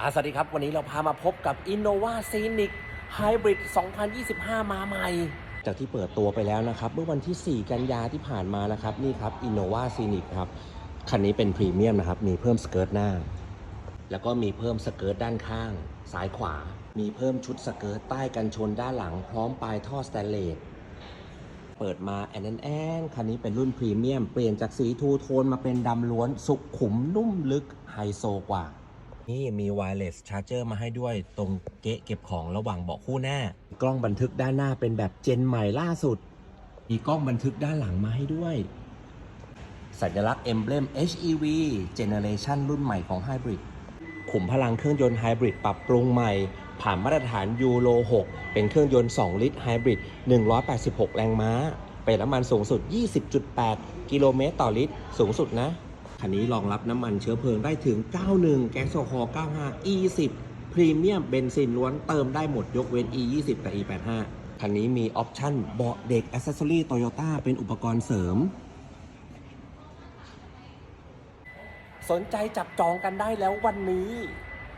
อาสวัสดีครับ วันนี้เราพามาพบกับ Innova Scenic Hybrid 2025 มาใหม่ จากที่เปิดตัวไปแล้วนะครับ เมื่อวันที่ 4 กันยาที่ผ่านมานะครับ นี่ครับ Innova Scenic ครับ คันนี้เป็นพรีเมียมนะครับ มีเพิ่มสเกิร์ตหน้า แล้วก็มีเพิ่มสเกิร์ตด้านข้าง ซ้ายขวา มีเพิ่มชุดสเกิร์ตใต้กันชนด้านหลัง พร้อมปลายท่อสแตนเลสเปิดมาแอนแอนแอนคันนี้เป็นรุ่นพรีเมียม เปลี่ยนจากสีทูโทนมาเป็นดำล้วนสุขุมนุ่มลึกไฮโซกว่า นี่มีไวเลสชาร์เจอร์มาให้ด้วยตรงเกะเก็บของระหว่างเบาะคู่หน้า กล้องบันทึกด้านหน้าเป็นแบบเจนใหม่ล่าสุด มีกล้องบันทึกด้านหลังมาให้ด้วย สัญลักษณ์ Emblem HEV Generation รุ่นใหม่ของ Hybrid ขุมพลังเครื่องยนต์ไฮบริดปรับปรุงใหม่ ผ่านมาตรฐานยูโร6 เป็นเครื่องยนต์ 2 ลิตรไฮบริด 186 แรงม้า เป็นน้ำมันสูงสุด 20.8 กิโลเมตรต่อลิตร สูงสุดนะ คันนี้รองรับน้ำมันเชื้อเพลิงได้ถึง 91 แก๊สโซฮอล์95 E10 พรีเมียมเบนซินล้วนเติมได้หมดยกเว้น E20 กับ E85 คันนี้มีออปชั่นเบาะเด็กอ c เซสซอรี่โตโยต้าเป็นอุปกรณ์เสริม สนใจจับจองกันได้แล้ววันนี้